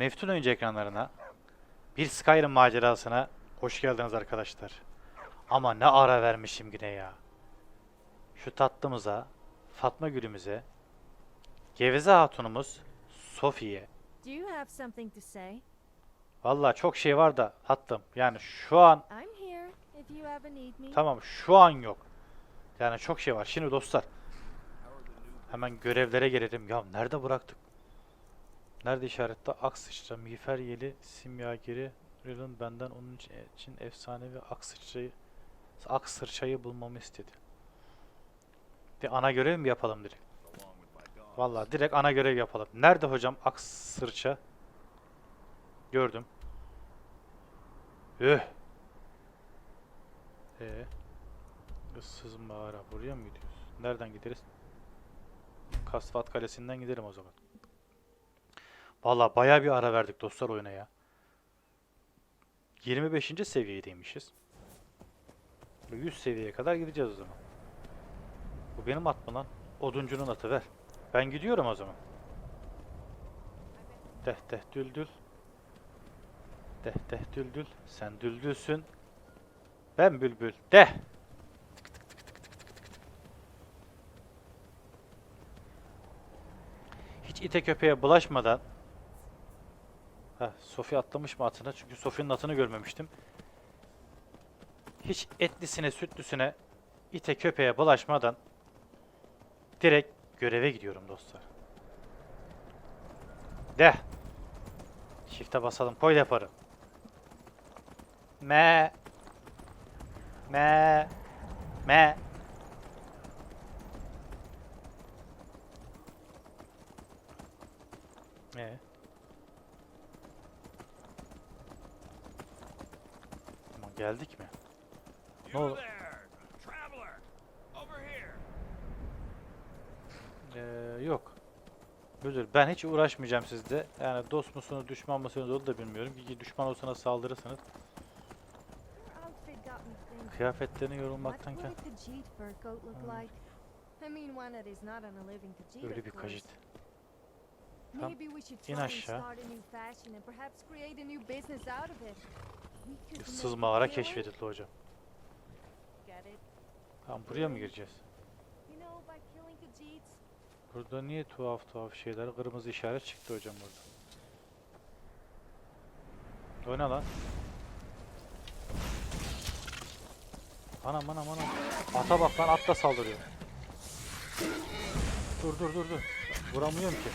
Meftun oyuncu ekranlarına bir Skyrim macerasına hoş geldiniz arkadaşlar. Ama ne ara vermişim yine ya. Şu tatlımıza, Fatma Gülümüze, Geveze Hatunumuz Sofi'ye. Vallahi çok şey var da tatlım. Yani şu an tamam şu an yok. Yani çok şey var. Şimdi dostlar hemen görevlere gelelim. Ya nerede bıraktık? Nerede işarette? Ak sıçra, miğfer yeli, simyageri, Rill'in benden onun için, için ak sıçrayı, ak bulmamı istedi. Bir ana görev mi yapalım direkt? Vallahi direkt ana görev yapalım. Nerede hocam ak sırça? Gördüm. Üh. Ee, ıssız mağara. Buraya mı gidiyoruz? Nereden gideriz? Kasvat Kalesi'nden gidelim o zaman. Vallahi bayağı bir ara verdik dostlar oyuna ya. 25. seviyedeymişiz. Ve 100 seviyeye kadar gideceğiz o zaman. Bu benim at mı lan? Oduncunun atı ver. Ben gidiyorum o zaman. Deh deh düldül. Deh deh düldül. Sen düldülsün. Ben bülbül. Deh. Hiç ite köpeğe bulaşmadan Heh, Sofi atlamış mı atına? Çünkü Sofi'nin atını görmemiştim. Hiç etlisine, sütlüsüne, ite köpeğe bulaşmadan direkt göreve gidiyorum dostlar. De. Shift'e basalım. Koy yaparım. Me. Me. Me. Ee? Tamam geldik mi? Ne oldu? Ee, yok. Müdür ben hiç uğraşmayacağım sizde. Yani dost musunuz düşman mısınız onu da bilmiyorum. Bir düşman olsanız saldırırsınız. Kıyafetlerini coat look Hmm. öyle bir kajit. Tamam, in aşağı. Issız mağara keşfedildi hocam. Tamam buraya mı gireceğiz? Burada niye tuhaf tuhaf şeyler? Kırmızı işaret çıktı hocam burada. O ne lan? Anam anam anam. Ata bak lan at da saldırıyor. Dur dur dur dur. Vuramıyorum ki.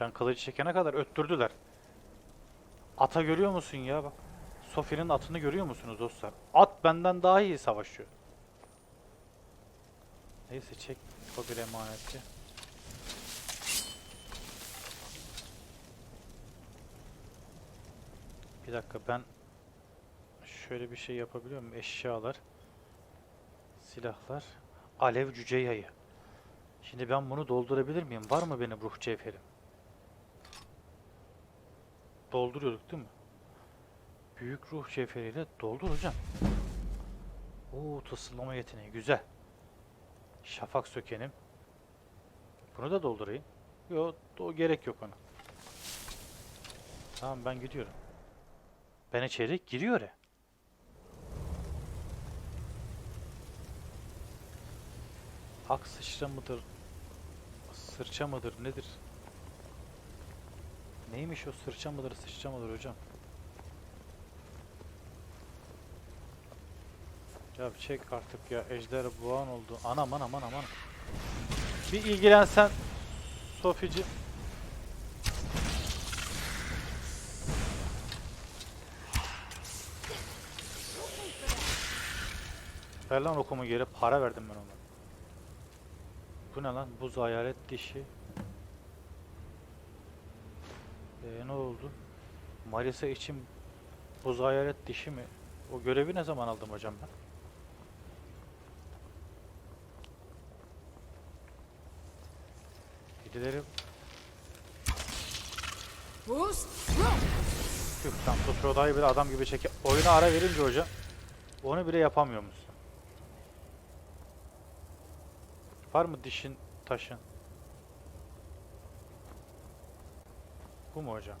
Ben kılıcı çekene kadar öttürdüler. Ata görüyor musun ya bak. Sofi'nin atını görüyor musunuz dostlar? At benden daha iyi savaşıyor. Neyse çek o bir emanetçi. Bir dakika ben şöyle bir şey yapabiliyor muyum? Eşyalar, silahlar, alev cüce yayı. Şimdi ben bunu doldurabilir miyim? Var mı benim ruh cevherim? Dolduruyorduk değil mi? Büyük ruh cevheriyle doldur hocam. Oo tısıllama yeteneği güzel. Şafak sökenim. Bunu da doldurayım. Yok o gerek yok ona. Tamam ben gidiyorum. Ben içeri giriyor ya. Ak sıçra mıdır? Sırça mıdır nedir? Neymiş o sırça mıdır sıçra mıdır hocam? Ya çek artık ya ejder boğan oldu. Anam anam anam anam. Bir ilgilensen Sofici. Ver lan okumu geri para verdim ben ona. Bu ne lan? Buz hayalet dişi. Ee, ne oldu? Marisa için buz hayalet dişi mi? O görevi ne zaman aldım hocam ben? Gidilerim. Boost! Tüh tam Tutroda'yı bile adam gibi çeke... Oyuna ara verince hocam onu bile yapamıyor musun? Var mı dişin taşın? Bu mu hocam?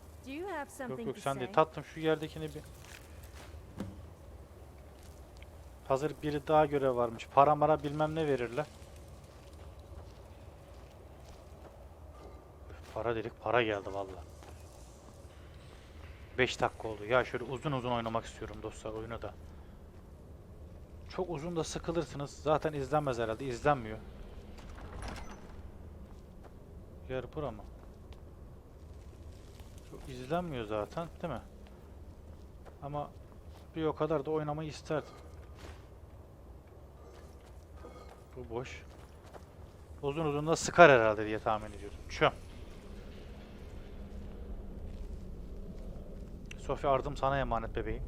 Yok yok sen de tatlım şu yerdekini bir. Hazır biri daha görev varmış. Para mara bilmem ne verirler. Para dedik para geldi valla. 5 dakika oldu. Ya şöyle uzun uzun oynamak istiyorum dostlar oyunu da. Çok uzun da sıkılırsınız. Zaten izlenmez herhalde. izlenmiyor. Yer bura mı? İzlenmiyor zaten değil mi? Ama bir o kadar da oynamayı isterdim. Bu boş. Uzun uzun da sıkar herhalde diye tahmin ediyorum. Şu. Sofya ardım sana emanet bebeğim.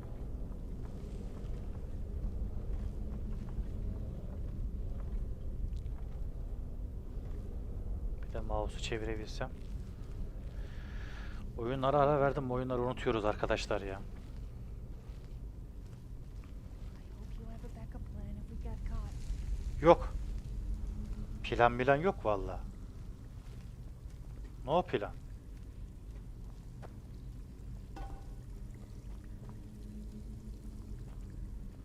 Bir de mouse'u çevirebilsem. Oyunlara ara verdim. Oyunları unutuyoruz arkadaşlar ya. Yok. Plan bilen yok valla. No plan.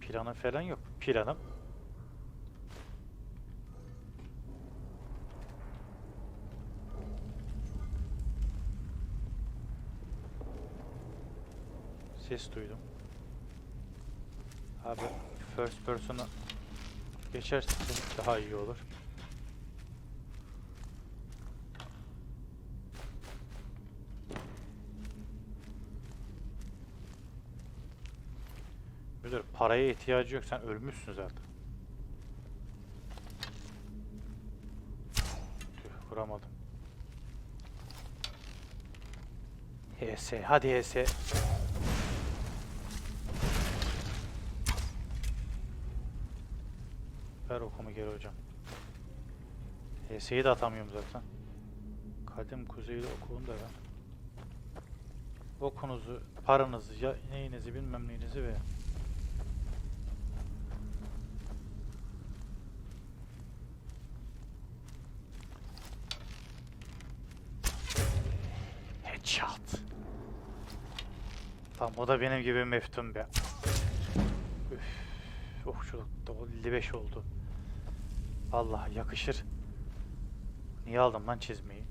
Planı falan yok. Planım Ses duydum. Abi first person'a geçerse daha iyi olur. Müdür paraya ihtiyacı yok sen ölmüşsün zaten. Tüh vuramadım. HS hadi HS. Ver okumu geri hocam. HS'yi de atamıyorum zaten. Kadim kuzeyli okuyun da ben. Okunuzu, paranızı, ya neyinizi bilmem neyinizi ve Headshot. Tamam o da benim gibi meftun be. Üf, okçuluk da 55 oldu. Vallahi yakışır. Niye aldım lan çizmeyi?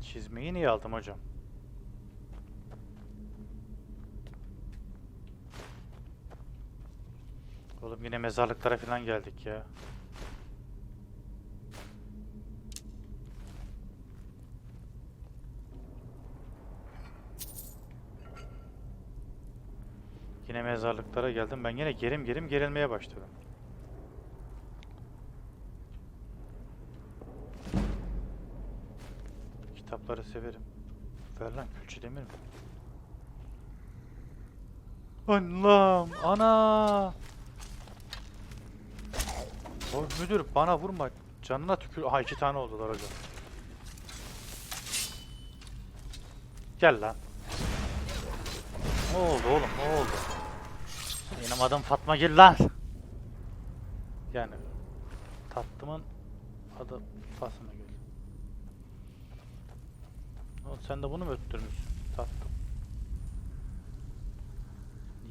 Çizmeyi niye aldım hocam? Oğlum yine mezarlıklara falan geldik ya. Yine mezarlıklara geldim. Ben yine gerim gerim gerilmeye başladım. Kitapları severim. Ver lan külçe demir mi? Allah'ım ana. O müdür bana vurma. Canına tükür. Aha iki tane oldular hocam. Gel lan. Ne oldu oğlum ne oldu? Benim adım Fatma Gül lan. Yani tatlımın adı Fatma Gül. Sen de bunu mu öttürmüşsün? Tatlım.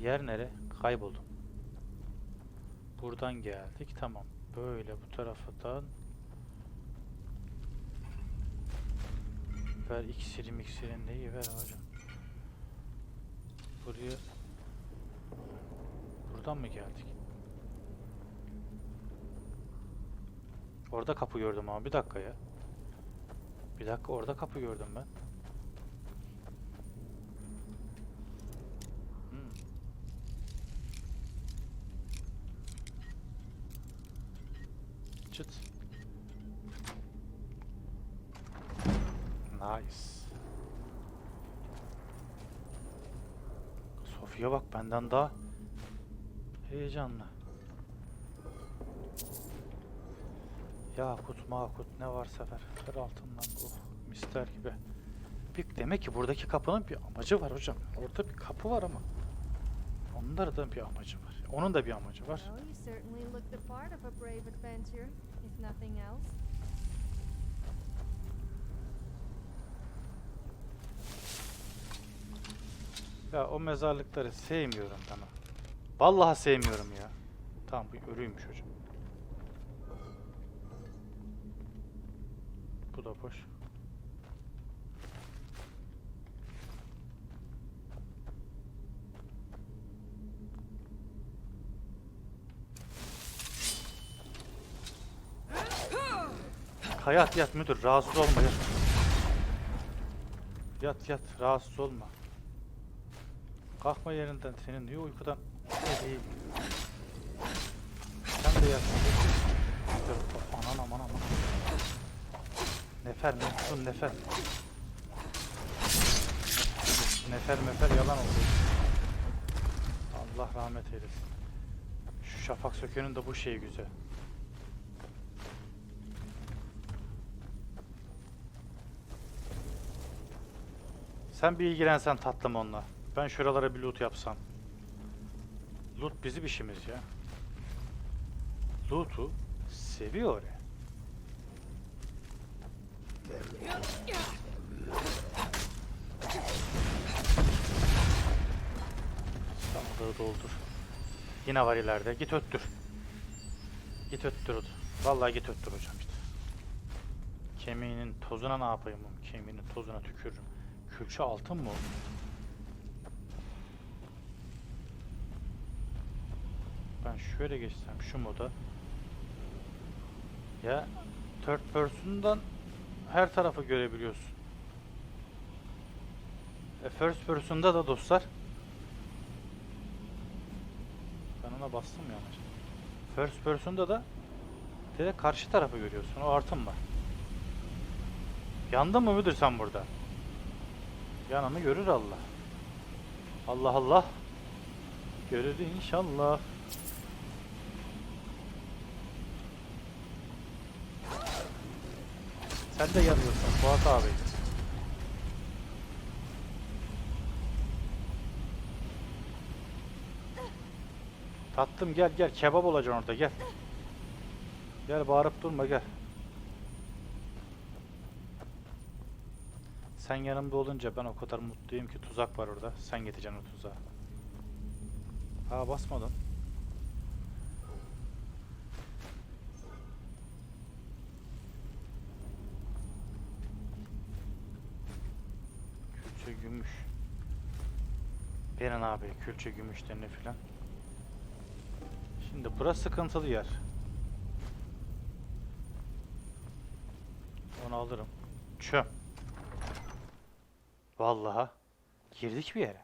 Yer nere? Kayboldum. Buradan geldik. Tamam. Böyle bu taraftan. Ver iksiri miksirin neyi ver hocam. Buraya Buradan mı geldik? Orada kapı gördüm ama bir dakika ya. Bir dakika orada kapı gördüm ben. Hmm. Çıt. Nice. Sofya bak benden daha heyecanlı. Yakut makut ne varsa ver. Ver altından oh mister gibi. Bir, demek ki buradaki kapının bir amacı var hocam. Orada bir kapı var ama. Onlarda da bir amacı var. Onun da bir amacı var. Well, if nothing else. Ya o mezarlıkları sevmiyorum ha. Vallahi sevmiyorum ya. Tamam bu ölüymüş hocam. Bu da boş. Hayat yat müdür rahatsız olma yat. Yat yat rahatsız olma. Kalkma yerinden senin niye uykudan ne değil. Sen de yat. Aman aman aman. Nefer mefsun nefer. Nefer mefer yalan oldu. Allah rahmet eylesin. Şu Şafak Sökü'nün de bu şeyi güzel. Sen bir ilgilensen tatlım onunla. Ben şuralara bir loot yapsam. Loot bizim işimiz ya. Loot'u seviyor ya. Sandığı doldur. Yine var ileride. Git öttür. Git öttür. Vallahi git öttür hocam işte. Kemiğinin tozuna ne yapayım? Kemiğinin tozuna tükürürüm. Külçe altın mı? Ben şöyle geçsem şu moda. Ya third person'dan her tarafı görebiliyorsun. E first person'da da dostlar. Ben ona bastım yanlış. First person'da da direkt karşı tarafı görüyorsun. O artım var. Yandın mı müdür sen burada? Yananı görür Allah. Allah Allah. Görür inşallah. Sen de yanıyorsun Fuat abi. Tatlım gel gel kebap olacaksın orada gel. Gel bağırıp durma gel. Sen yanımda olunca ben o kadar mutluyum ki tuzak var orada. Sen getireceksin o tuzağı. Ha basmadın. Külçe gümüş. Berin abi külçe gümüşlerini filan. Şimdi burası sıkıntılı yer. Onu alırım. Çöm. Vallahi girdik bir yere.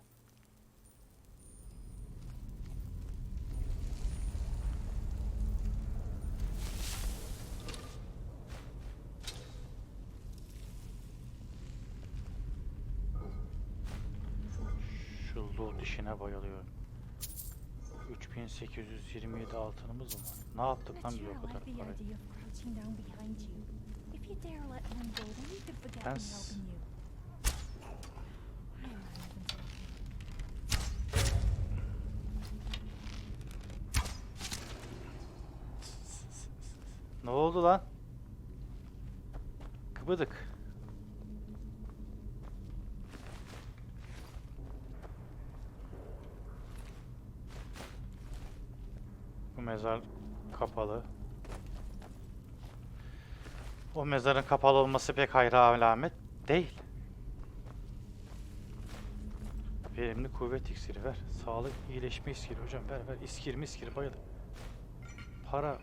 Şu loot işine bayılıyorum. 3827 altınımız mı? Ne yaptık lan biz o kadar parayı? idea Ne oldu lan? Kıbıdık. Bu mezar kapalı. O mezarın kapalı olması pek hayra alamet değil. Verimli kuvvet iksiri ver. Sağlık iyileşme iksiri hocam ver ver. İskir miskir bayılır. Para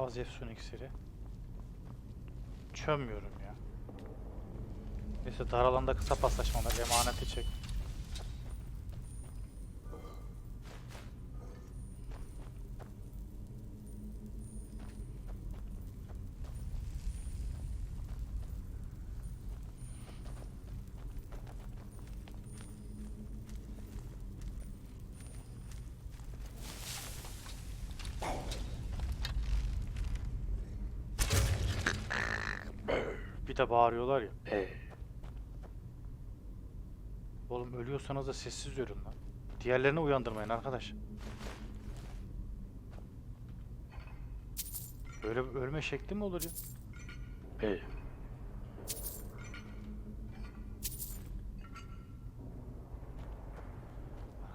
Az efsun iksiri. Çömmüyorum ya. Neyse dar alanda kısa paslaşmalar emaneti çek. De bağırıyorlar ya. "Ee." ölüyorsanız da sessiz ölün lan. Diğerlerini uyandırmayın arkadaş. Böyle ölme şekli mi olur ya? Hey.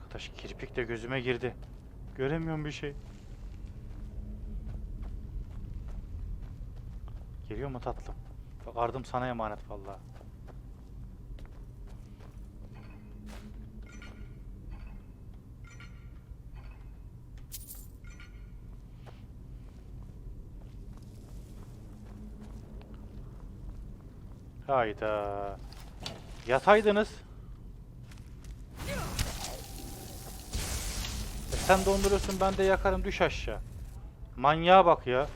Arkadaş kirpik de gözüme girdi. Göremiyorum bir şey. Geliyor mu tatlım? Bak ardım sana emanet vallahi. Hayda. Yataydınız. E sen donduruyorsun ben de yakarım düş aşağı. Manyağa bak ya.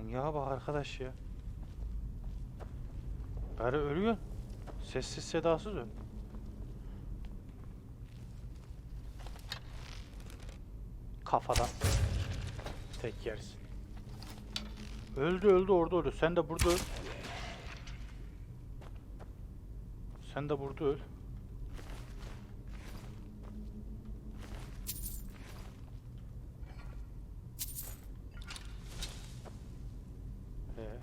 Manyağa bak arkadaş ya. Bari ölüyor. Sessiz sedasız öl. Kafadan. Tek yersin. Öldü öldü orada öldü. Sen de burada öl. Sen de burada öl. Ee?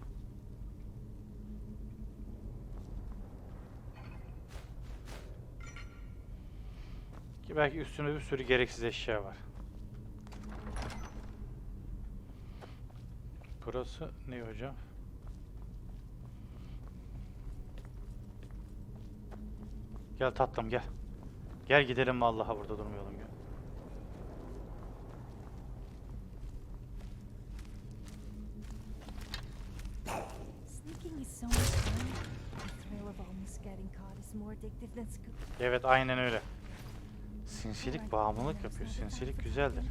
Ki belki üstüne bir sürü gereksiz eşya var. Burası ne hocam? Gel tatlım gel. Gel gidelim vallahi burada durmayalım scoop. Evet aynen öyle. Sinsilik bağımlılık yapıyor. Sinsilik güzeldir.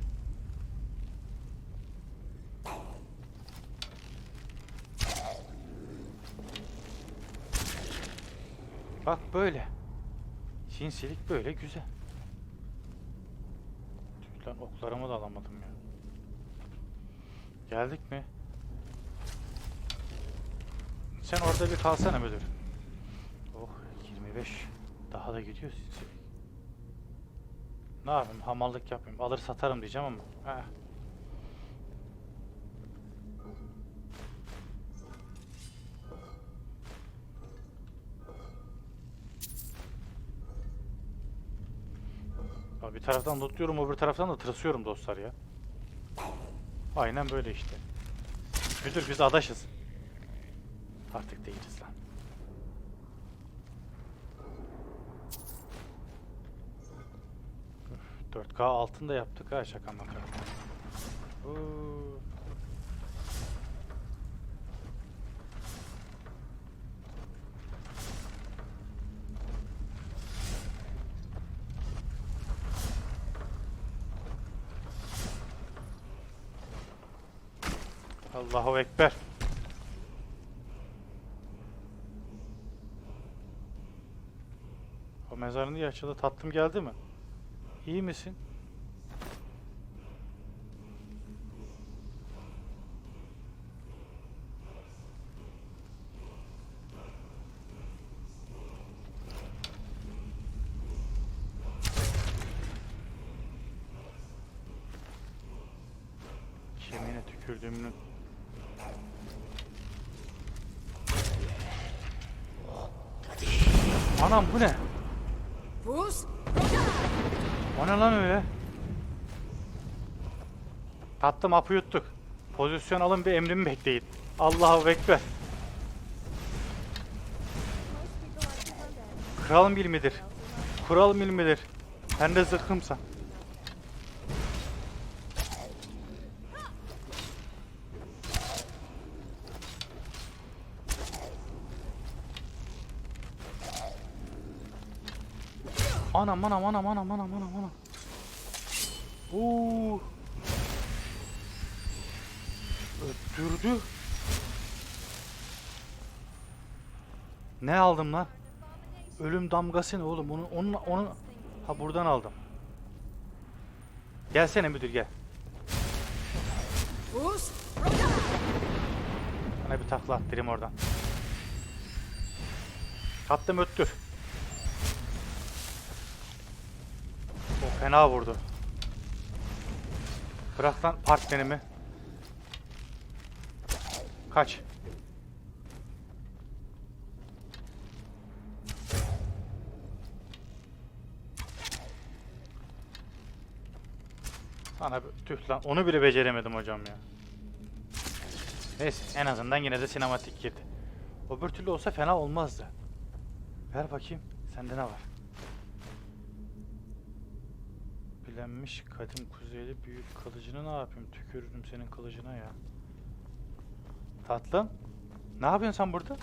Bak böyle. Sinsilik böyle güzel. Lan oklarımı da alamadım ya. Geldik mi? Sen orada bir kalsana müdür. Oh 25. Daha da gidiyor sinsilik. Ne yapayım hamallık yapayım. Alır satarım diyeceğim ama. Heh. Bir taraftan lootluyorum öbür taraftan da tırsıyorum dostlar ya. Aynen böyle işte. Müdür biz adaşız. Artık değiliz lan. Üf, 4K altın da yaptık ha şaka maka. Allahu Ekber. O mezarın açıldı? Tatlım geldi mi? İyi misin? Kemiğine tükürdüğümün Anam bu ne? O ne lan öyle? Tattım apı yuttuk. Pozisyon alın bir emrimi bekleyin. Allahu Ekber. Kral mil midir? Kural mil midir? Sen de zıkkımsan. Anam anam anam anam anam anam anam. Oo. Öttürdü. Ne aldım lan? Ölüm damgası ne oğlum? Onu onun onu ha buradan aldım. Gelsene müdür gel. Sana bir takla attırayım oradan. Attım öttür. O fena vurdu. Bırak lan partnerimi. Kaç. Sana tüh lan onu bile beceremedim hocam ya. Neyse en azından yine de sinematik girdi. Öbür türlü olsa fena olmazdı. Ver bakayım sende ne var? Bilenmiş kadim kuzeyli büyük kılıcını ne yapayım? Tükürürüm senin kılıcına ya. Tatlım. Ne yapıyorsun sen burada?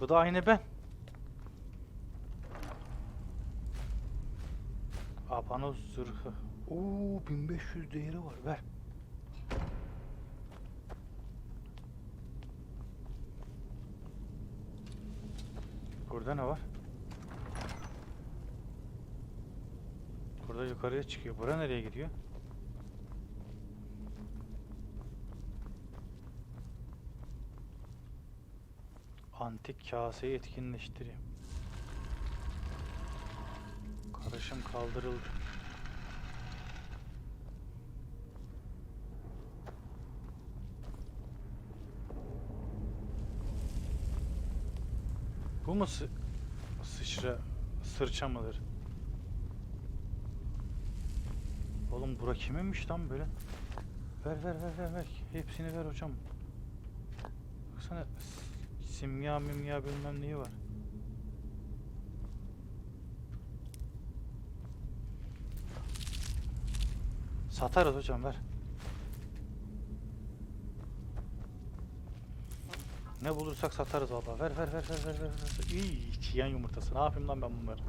Bu da aynı ben. Abanoz zırhı. Oo 1500 değeri var. Ver. Burada ne var? Burada yukarıya çıkıyor. Bura nereye gidiyor? Antik kaseyi etkinleştireyim. Karışım kaldırıldı. Bu mu sı sıçra sırça mıdır? Oğlum bura kiminmiş lan böyle? Ver ver ver ver ver. Hepsini ver hocam. Baksana simya mimya bilmem neyi var. Satarız hocam ver. Ne bulursak satarız valla. Ver ver ver ver ver ver. İyi çiğen yumurtası. Ne yapayım lan ben bunları?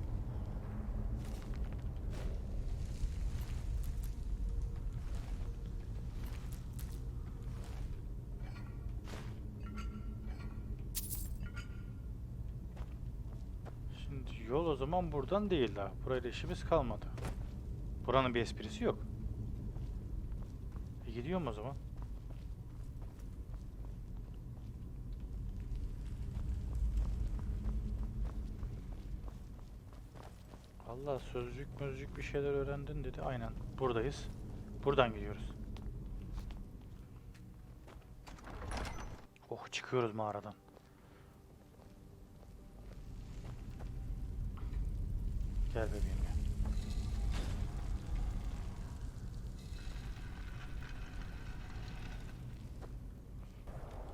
Zaman buradan değil daha. Burayla işimiz kalmadı. Buranın bir esprisi yok. E gidiyorum o zaman. Allah sözcük mözcük bir şeyler öğrendin dedi. Aynen buradayız. Buradan gidiyoruz. Oh çıkıyoruz mağaradan. Gel bebeğim gel.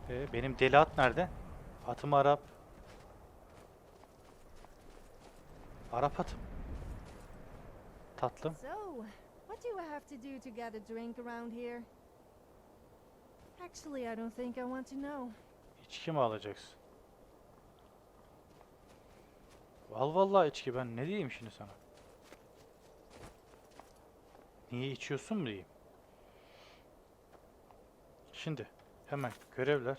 Ee, benim deli at nerede? Atım Arap. Arap atım. Tatlım. So, what do you have to do to get a drink around here? Actually, I don't think I want to know. İçki mi alacaksın? Al vallahi içki ben ne diyeyim şimdi sana? Niye içiyorsun mu diyeyim? Şimdi hemen görevler.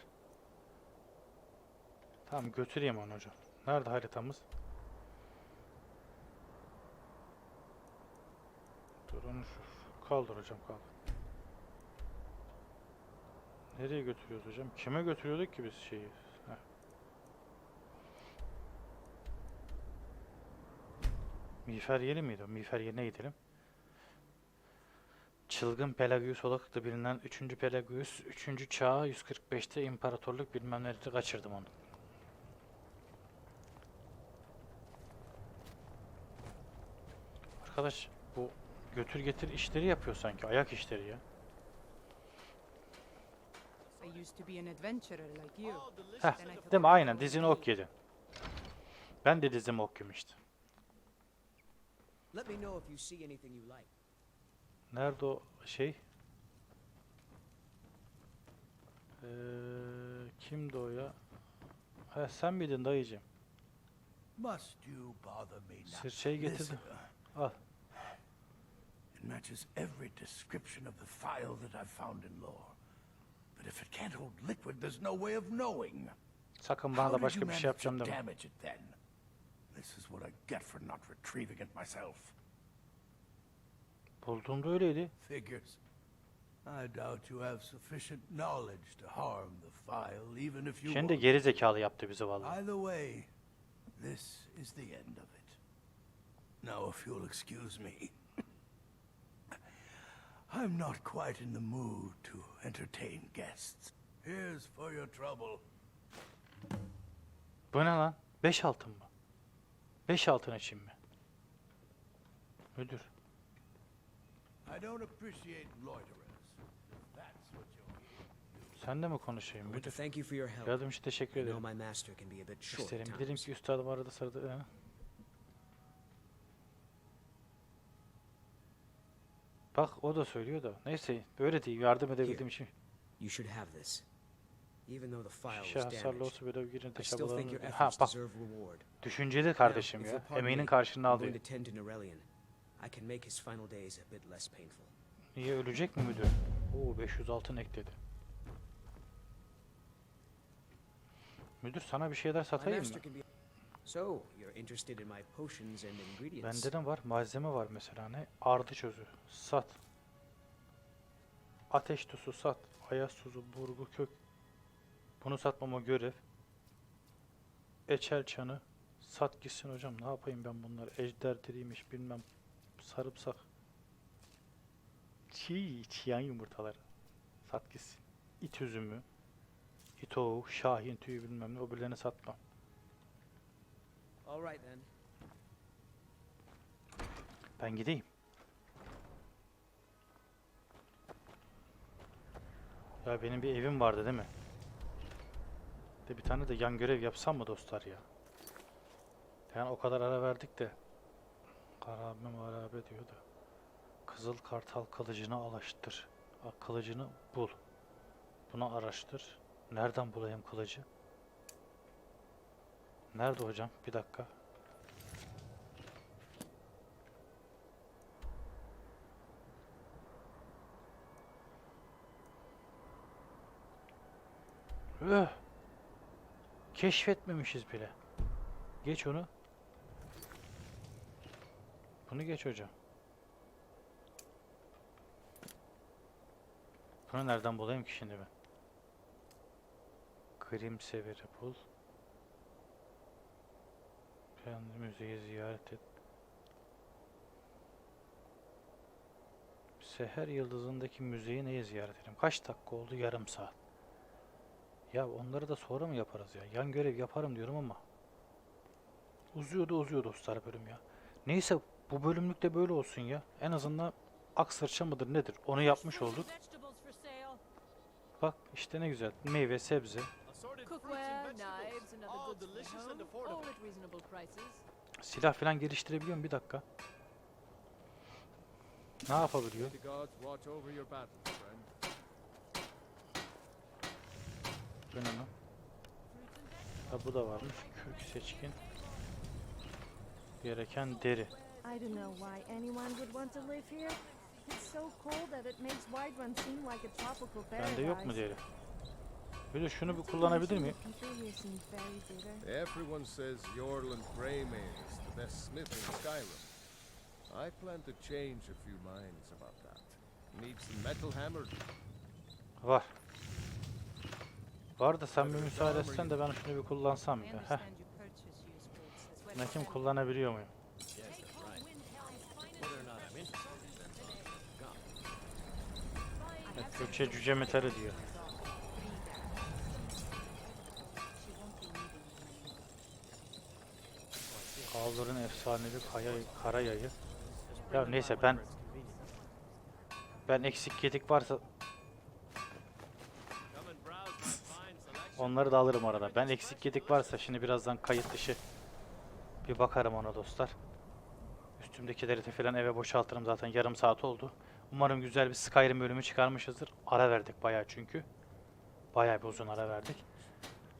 Tamam götüreyim onu hocam. Nerede haritamız? Dur onu şu kaldır hocam kaldır. Nereye götürüyoruz hocam? Kime götürüyorduk ki biz şeyi? Heh. Miğfer yeri miydi o? Miğfer yerine gidelim. Çılgın Pelagius olarak da bilinen 3. Pelagius 3. çağı 145'te imparatorluk bilmem nerede kaçırdım onu. Arkadaş bu götür getir işleri yapıyor sanki ayak işleri ya. Heh, değil mi? Aynen dizini ok yedi. Ben de dizim ok yemiştim. Let me know if you see anything you like. Nerede o şey? Ee, kimdi o ya? Ha, sen miydin dayıcım? Must you bother me now? Sırçayı getirdim. Listen, Al. It matches every description of the file that I've found in lore. But if it can't hold liquid, there's no way of knowing. Sakın bana How da başka you bir şey manage yapacağım to deme. damage it then? This is what I get for not retrieving it myself. Bulduğumda öyleydi. Figures. I doubt you have sufficient knowledge to harm the file, even if you Şimdi geri zekalı yaptı bizi vallahi. Either way, this is the end of it. Now, if you'll excuse me, I'm not quite in the mood to entertain guests. Here's for your trouble. Bu ne lan? 5 altın mı? 5 altın için mi? Müdür. Sen de mi konuşayım müdür? Yardım için teşekkür ederim. İsterim. Bilirim ki üstadım arada sırada... Ha? Bak o da söylüyor da. Neyse böyle değil. Yardım edebildiğim için. You should have this. Even though the file Şişe was hasarlı damaged, olsa böyle girin de I still think your çabalarını... Ha bak düşünceli kardeşim ya. Emeğinin me, karşılığını alıyor. Niye ölecek mi müdür? Oo 500 altın ekledi. Müdür sana bir şeyler satayım mı? master can be. So, you're interested in my potions and ingredients? Bende de var. Malzeme var mesela ne? Ardı çözü. Sat. Ateş tuzu sat. Ayaz tuzu, burgu kök. Bunu satmama görev. Eçel çanı. Sat gitsin hocam. Ne yapayım ben bunları? Ejder diriymiş bilmem. Sarımsak. Çiğ, çiğen yumurtaları. Sat gitsin. İt üzümü. İt oğu, şahin tüyü bilmem ne. Öbürlerini satmam. All right then. Ben gideyim. Ya benim bir evim vardı değil mi? De bir tane de yan görev yapsam mı dostlar ya? Yani o kadar ara verdik de. Karabe marabe diyor da. Kızıl kartal kılıcını alaştır. Kılıcını bul. Bunu araştır. Nereden bulayım kılıcı? Nerede hocam? Bir dakika. Öh. Keşfetmemişiz bile. Geç onu. Bunu geç hocam. Bunu nereden bulayım ki şimdi ben? Grim severi bul. Kendi müzeyi ziyaret et. Seher Yıldızı'ndaki müzeyi neye ziyaret edelim? Kaç dakika oldu? Yarım saat. Ya onları da sonra mı yaparız ya? Yan görev yaparım diyorum ama. Uzuyordu uzuyor dostlar bölüm ya. Neyse bu bölümlük de böyle olsun ya. En azından aksırça mıdır nedir? Onu yapmış olduk. Bak işte ne güzel. Meyve, sebze. Silah falan geliştirebiliyorum bir dakika. Ne yapabiliyor? Bu ne lan? Ha bu da varmış. Kürk seçkin. Gereken deri. I don't know why anyone would want to live here. It's so cold that it makes White Run seem like a tropical paradise. Bende yok mu deri? Bir de şunu bir kullanabilir miyim? Everyone says Yorland Greymane is the best smith in Skyrim. I plan to change a few minds about that. Need some metal hammer. Var. Var da sen bir müsaade etsen de ben şunu bir kullansam ya. Heh. sell kullanabiliyor muyum? Evet, Gökçe cüce metali diyor. Kaldırın efsanevi kaya, kara yayı. Ya neyse ben ben eksik gedik varsa onları da alırım arada. Ben eksik gedik varsa şimdi birazdan kayıt dışı bir bakarım ona dostlar. Üstümdekileri de falan eve boşaltırım zaten yarım saat oldu. Umarım güzel bir Skyrim bölümü çıkarmışızdır. Ara verdik bayağı çünkü. Bayağı bir uzun ara verdik.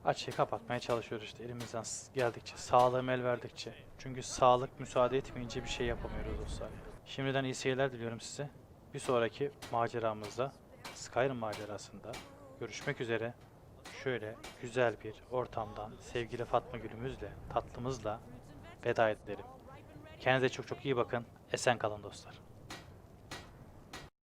Açıyı kapatmaya çalışıyoruz işte elimizden geldikçe, sağlığım el verdikçe. Çünkü sağlık müsaade etmeyince bir şey yapamıyoruz dostlar. Şimdiden iyi seyirler diliyorum size. Bir sonraki maceramızda, Skyrim macerasında görüşmek üzere. Şöyle güzel bir ortamdan sevgili Fatma Gülümüzle, tatlımızla veda edelim. Kendinize çok çok iyi bakın. Esen kalın dostlar.